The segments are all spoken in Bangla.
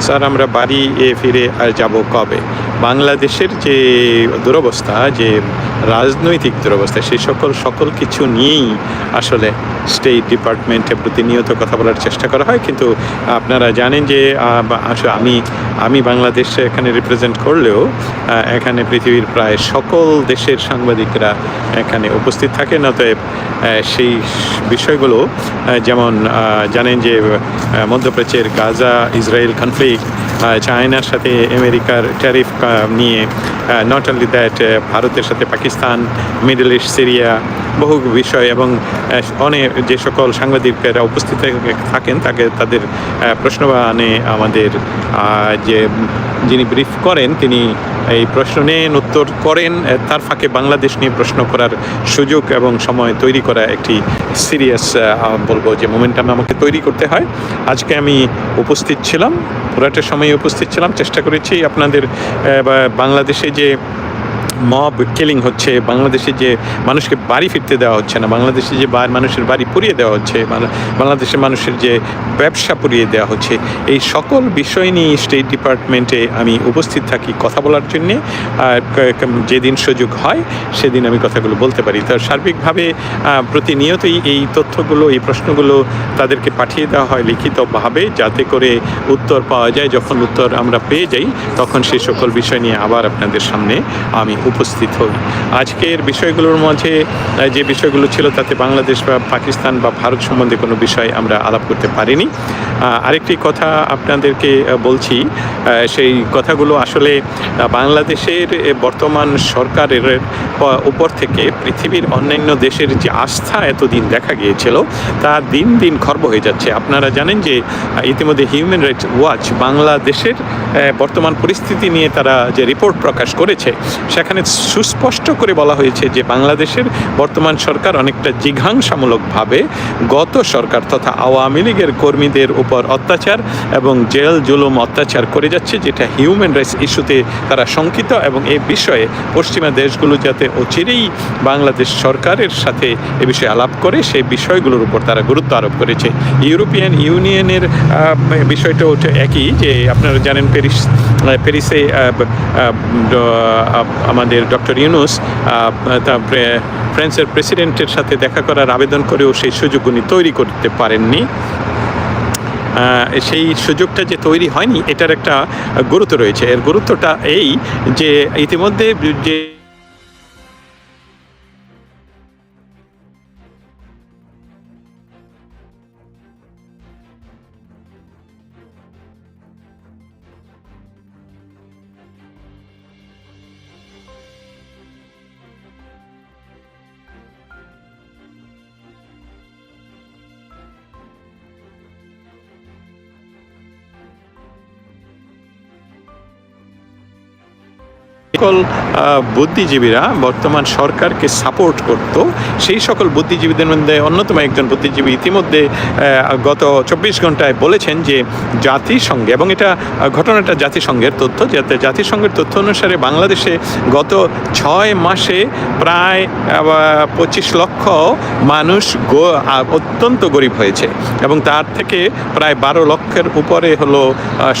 স্যার আমরা বাড়ি এ ফিরে আর যাব কবে? বাংলাদেশের যে দুরবস্থা যে রাজনৈতিক দুরবস্থা সেই সকল সকল কিছু নিয়েই আসলে স্টেট ডিপার্টমেন্টে প্রতিনিয়ত কথা বলার চেষ্টা করা হয়। কিন্তু আপনারা জানেন যে আমি আমি বাংলাদেশে এখানে রিপ্রেজেন্ট করলেও এখানে পৃথিবীর প্রায় সকল দেশের সাংবাদিকরা এখানে উপস্থিত থাকেন। অতএব সেই বিষয়গুলো যেমন জানেন যে মধ্যপ্রাচ্যের গাজা, ইসরায়েল কনফ্লিক্ট চায়নার সাথে আমেরিকার ট্যারিফ নিয়ে নট অনলি দ্যাট ভারতের সাথে পাকিস্তান মিডল ইস্ট, সিরিয়া বহু বিষয় এবং অনেক যে সকল সাংবাদিকেরা উপস্থিত থাকেন, তাকে তাদের প্রশ্নবানে আমাদের যে যিনি ব্রিফ করেন, তিনি এই প্রশ্ন নেন, উত্তর করেন তার ফাঁকে বাংলাদেশ নিয়ে প্রশ্ন করার সুযোগ এবং সময় তৈরি করা একটি সিরিয়াস বলব যে মোমেন্টাম আমাকে তৈরি করতে হয়। আজকে আমি উপস্থিত ছিলাম পুরাটা সময় উপস্থিত ছিলাম। চেষ্টা করেছি আপনাদের বাংলাদেশে যে মব কিলিং হচ্ছে, বাংলাদেশে যে মানুষকে বাড়ি ফিরতে দেওয়া হচ্ছে না, বাংলাদেশে যে মানুষের বাড়ি পুড়িয়ে দেওয়া হচ্ছে, বাংলা- বাংলাদেশের মানুষের যে ব্যবসা পুড়িয়ে দেওয়া হচ্ছে, এই সকল বিষয় নিয়ে স্টেট ডিপার্টমেন্টে আমি উপস্থিত থাকি কথা বলার জন্যে যেদিন সুযোগ হয়, সেদিন আমি কথাগুলো বলতে পারি। তো সার্বিকভাবে প্রতিনিয়তই এই তথ্যগুলো, এই প্রশ্নগুলো তাদেরকে পাঠিয়ে দেওয়া হয় লিখিতভাবে, যাতে করে উত্তর পাওয়া যায়। যখন উত্তর আমরা পেয়ে যাই, তখন সেই সকল বিষয় নিয়ে আবার আপনাদের সামনে আমি উপস্থিত হই। আজকের বিষয়গুলোর আহ, যে বিষয়গুলো ছিল তাতে বাংলাদেশ বা পাকিস্তান বা ভারত সম্বন্ধে কোনো বিষয় আমরা আলাপ করতে পারিনি। আরেকটি কথা আপনাদেরকে বলছি সেই কথাগুলো আসলে বাংলাদেশের বর্তমান সরকারের উপর থেকে পৃথিবীর অন্যান্য দেশের যে আস্থা এতদিন দেখা গিয়েছিল তা দিন দিন খর্ব হয়ে যাচ্ছে। আপনারা জানেন যে ইতিমধ্যে হিউম্যান রাইটস ওয়াচ বাংলাদেশের বর্তমান পরিস্থিতি নিয়ে তারা যে রিপোর্ট প্রকাশ করেছে সেখানে সুস্পষ্ট করে বলা হয়েছে যে বাংলাদেশের বর্তমান সরকার অনেকটা জিঘাংসামূলকভাবে গত সরকার তথা আওয়ামী লীগের কর্মীদের উপর অত্যাচার এবং জেল জুলুম অত্যাচার করে যাচ্ছে, যেটা হিউম্যান রাইটস ইস্যুতে তারা শঙ্কিত এবং এই বিষয়ে পশ্চিমা দেশগুলো যাতে অচিরেই বাংলাদেশ সরকারের সাথে এ বিষয়ে আলাপ করে সেই বিষয়গুলোর উপর তারা গুরুত্ব আরোপ করেছে। ইউরোপিয়ান ইউনিয়নের বিষয়টা একই যে আপনারা জানেন প্যারিস প্যারিসে ড- আমাদের ডক্টর ইউনুস ফ্রান্সের প্রেসিডেন্টের সাথে দেখা করার আবেদন করেও সেই সুযোগ উনি তৈরি করতে পারেননি। সেই সুযোগটা যে তৈরি হয়নি, এটার একটা গুরুত্ব রয়েছে। এর গুরুত্বটা এই যে ইতিমধ্যে যে সকল বুদ্ধিজীবীরা বর্তমান সরকারকে সাপোর্ট করত। সেই সকল বুদ্ধিজীবীদের মধ্যে অন্যতম একজন বুদ্ধিজীবী ইতিমধ্যে গত চব্বিশ ঘন্টায় বলেছেন যে জাতিসংঘে, এবং এটা ঘটনাটা জাতিসংঘের তথ্য, যাতে জাতিসংঘের তথ্য অনুসারে বাংলাদেশে গত ছয় মাসে প্রায় পঁচিশ লক্ষ মানুষ অত্যন্ত গরিব হয়েছে। এবং তার থেকে প্রায় বারো লক্ষের উপরে হলো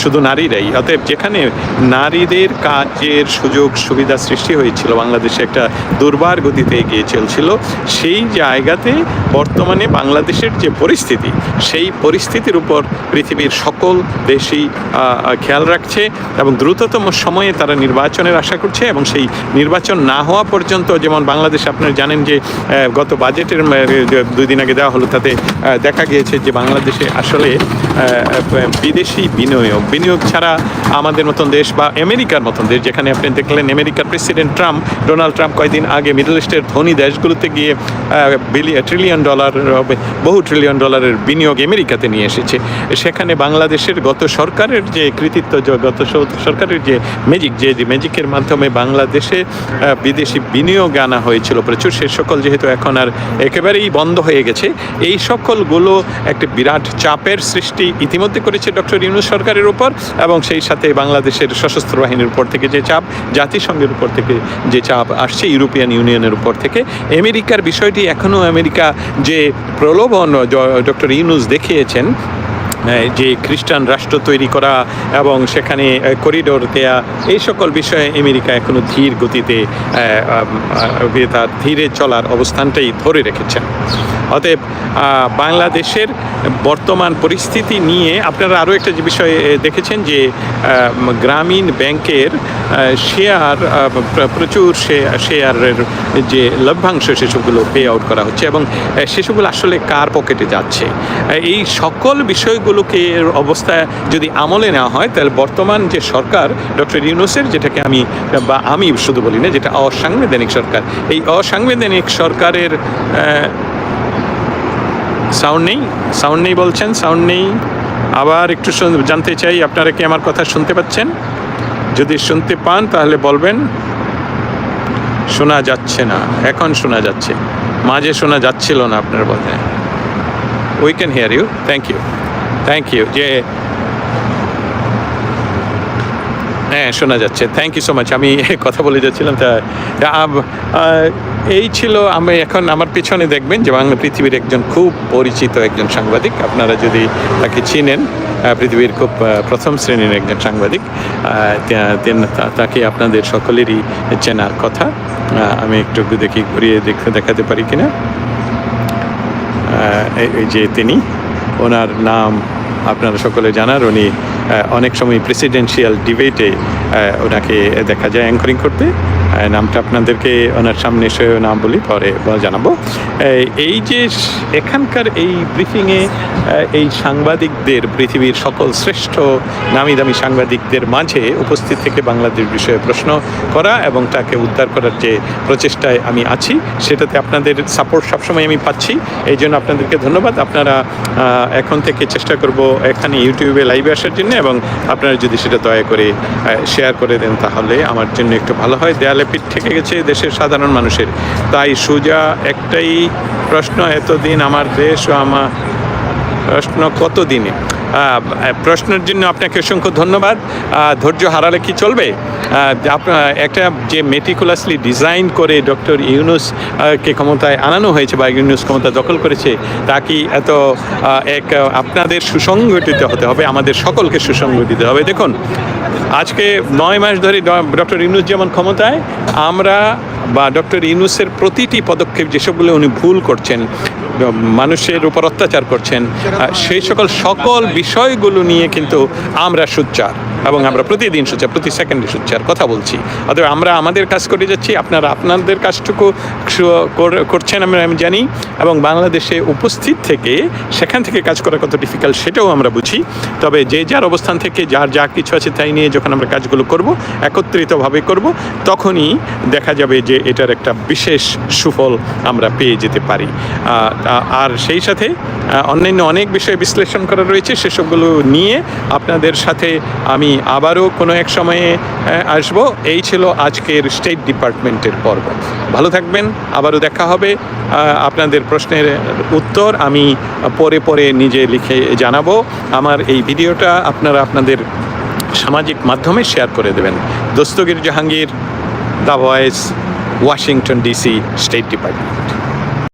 শুধু নারীরাই। অতএব যেখানে নারীদের কাজের সুযোগ সুবিধা সৃষ্টি হয়েছিল। বাংলাদেশে একটা দুর্বার গতিতে এগিয়ে চলছিল। সেই জায়গাতে বর্তমানে বাংলাদেশের যে পরিস্থিতি, সেই পরিস্থিতির উপর পৃথিবীর সকল দেশই খেয়াল রাখছে এবং দ্রুততম সময়ে তারা নির্বাচনের আশা করছে এবং সেই নির্বাচন না হওয়া পর্যন্ত যেমন বাংলাদেশ, আপনারা জানেন যে গত বাজেটের দুই দিন আগে দেওয়া হলো, তাতে দেখা গিয়েছে যে বাংলাদেশে আসলে বিদেশি বিনিয়োগ বিনিয়োগ ছাড়া আমাদের মতন দেশ বা আমেরিকার মতন দেশ, যেখানে আপনি দেখলেন আমেরিকার প্রেসিডেন্ট ট্রাম্প, ডোনাল্ড ট্রাম্প কয়েকদিন আগে মিডল ইস্টের ধনী দেশগুলোতে গিয়ে ট্রিলিয়ন ডলার বহু ট্রিলিয়ন ডলারের বিনিয়োগ আমেরিকাতে নিয়ে এসেছে। সেখানে বাংলাদেশের গত সরকারের যে কৃতিত্ব গত সরকারের যে ম্যাজিক যে ম্যাজিকের মাধ্যমে বাংলাদেশে বিদেশি বিনিয়োগ আনা হয়েছিল প্রচুর, সে সকল যেহেতু এখন আর একেবারেই বন্ধ হয়ে গেছে, এই সকলগুলো একটা বিরাট চাপের সৃষ্টি ইতিমধ্যে করেছে ডক্টর ইউনুস সরকারের উপর এবং সেই সাথে বাংলাদেশের সশস্ত্র বাহিনীর উপর থেকে যে চাপ জাতিসংঘের উপর থেকে যে চাপ আসছে, ইউরোপিয়ান ইউনিয়নের উপর থেকে। আমেরিকার বিষয়টি এখনও আমেরিকা যে প্রলোভন ডক্টর ইউনুস দেখিয়েছেন যে খ্রিস্টান রাষ্ট্র তৈরি করা এবং সেখানে করিডোর দেয়া, এই সকল বিষয়ে আমেরিকা এখনও ধীর গতিতে তার ধীরে চলার অবস্থানটাই ধরে রেখেছেন। অতএব বাংলাদেশের বর্তমান পরিস্থিতি নিয়ে আপনারা আরও একটা যে বিষয় দেখেছেন যে গ্রামীণ ব্যাংকের শেয়ার প্রচুর শেয়ারের যে লভ্যাংশ সেসবগুলো পে আউট করা হচ্ছে এবং সেসবগুলো আসলে কার পকেটে যাচ্ছে? এই সকল বিষয়গুলোকে এর অবস্থা যদি আমলে নেওয়া হয়, তাহলে বর্তমান যে সরকার, ডক্টর ইউনুসের, যেটাকে আমি বা আমি শুধু বলি না, যেটা অসাংবিধানিক সরকার, এই অসাংবিধানিক সরকারের সাউন্ড নেই সাউন্ড নেই বলছেন সাউন্ড নেই। আবার একটু জানতে চাই, আপনারা কি আমার কথা শুনতে পাচ্ছেন? যদি শুনতে পান, তাহলে বলবেন, শোনা যাচ্ছে না, এখন শোনা যাচ্ছে। মাঝে শোনা যাচ্ছিল না আপনার বলতে we can hear you thank you thank you যে হ্যাঁ শোনা যাচ্ছে। থ্যাংক ইউ সো মাচ আমি কথা বলে যাচ্ছিলাম, তা এই ছিল আমি এখন আমার পিছনে দেখবেন যে বাংলা পৃথিবীর একজন খুব পরিচিত একজন সাংবাদিক। আপনারা যদি তাকে চিনেন পৃথিবীর খুব প্রথম শ্রেণির একজন সাংবাদিক তাকে আপনাদের সকলেরই চেনার কথা। আমি একটু দেখি, ঘুরিয়ে দেখতে দেখাতে পারি কিনা? এই যে তিনি। ওনার নাম আপনারা সকলে জানার উনি অনেক সময় প্রেসিডেন্সিয়াল ডিবেটে ওনাকে দেখা যায় অ্যাঙ্করিং করতে। নামটা আপনাদেরকে ওনার সামনে এসে নাম বলি, পরে জানাব। এই- যে এখানকার এই ব্রিফিংয়ে এই সাংবাদিকদের, পৃথিবীর সকল শ্রেষ্ঠ নামি দামি সাংবাদিকদের মাঝে উপস্থিত থেকে বাংলাদেশ বিষয়ে প্রশ্ন করা এবং তাকে উদ্ধার করার যে প্রচেষ্টায় আমি আছি, সেটাতে আপনাদের সাপোর্ট সবসময় আমি পাচ্ছি। এই জন্য আপনাদেরকে ধন্যবাদ। আপনারা এখন থেকে চেষ্টা করব এখানে ইউটিউবে লাইভে আসার জন্য। এবং আপনারা যদি সেটা দয়া করে শেয়ার করে দেন, তাহলে আমার জন্য একটু ভালো হয়। দেয়ালে পিঠ থেকে গেছে দেশের সাধারণ মানুষের। তাই সোজা, একটাই প্রশ্ন, এতদিন আমার দেশ ও আমার প্রশ্ন কত দিনে প্রশ্নের জন্য আপনাকে অসংখ্য ধন্যবাদ। ধৈর্য হারালে কি চলবে? একটা যে মেটিকুলাসলি ডিজাইন করে ডক্টর ইউনুস কে ক্ষমতায় আনানো হয়েছে বা ইউনুস ক্ষমতা দখল করেছে, তা কি এত এক আপনাদের সুসংগঠিত হতে হবে? আমাদের সকলকে সুসংগঠিত হবে। দেখুন, আজকে নয় মাস ধরে ডক্টর ইউনুস যেমন ক্ষমতায়, আমরা বা ডক্টর ইউনুসের প্রতিটি পদক্ষেপ যেসবগুলো উনি ভুল করছেন, মানুষের উপর অত্যাচার করছেন সেই সকল সকল বিষয়গুলো নিয়ে কিন্তু আমরা সোচ্চার এবং আমরা প্রতিদিন সোচ্চার প্রতি সেকেন্ডে সোচ্চার কথা বলছি। অতএব আমরা আমাদের কাজ করে যাচ্ছি, আপনারা আপনাদের কাজটুকু কর- করছেন আমরা, আমি জানি, এবং বাংলাদেশে উপস্থিত থেকে সেখান থেকে কাজ করা কত ডিফিকাল্ট সেটাও আমরা বুঝি। তবে যে যার অবস্থান থেকে যার যা কিছু আছে তাই নিয়ে যখন আমরা কাজগুলো করব, একত্রিতভাবে করব, তখনই দেখা যাবে যে এটার একটা বিশেষ সুফল আমরা পেয়ে যেতে পারি। আর সেই সাথে অন্যান্য অনেক বিষয় বিশ্লেষণ করা রয়েছে, সেসবগুলো নিয়ে আপনাদের সাথে আমি আবারও কোনো এক সময়ে আসব। এই ছিল আজকের স্টেট ডিপার্টমেন্টের পর্ব। ভালো থাকবেন। আবারও দেখা হবে। আপনাদের প্রশ্নের উত্তর আমি পরে পরে নিজে লিখে জানাব। আমার এই ভিডিওটা আপনারা আপনাদের সামাজিক মাধ্যমে শেয়ার করে দেবেন। Dastagir Jahangir, the voice, Washington DC state department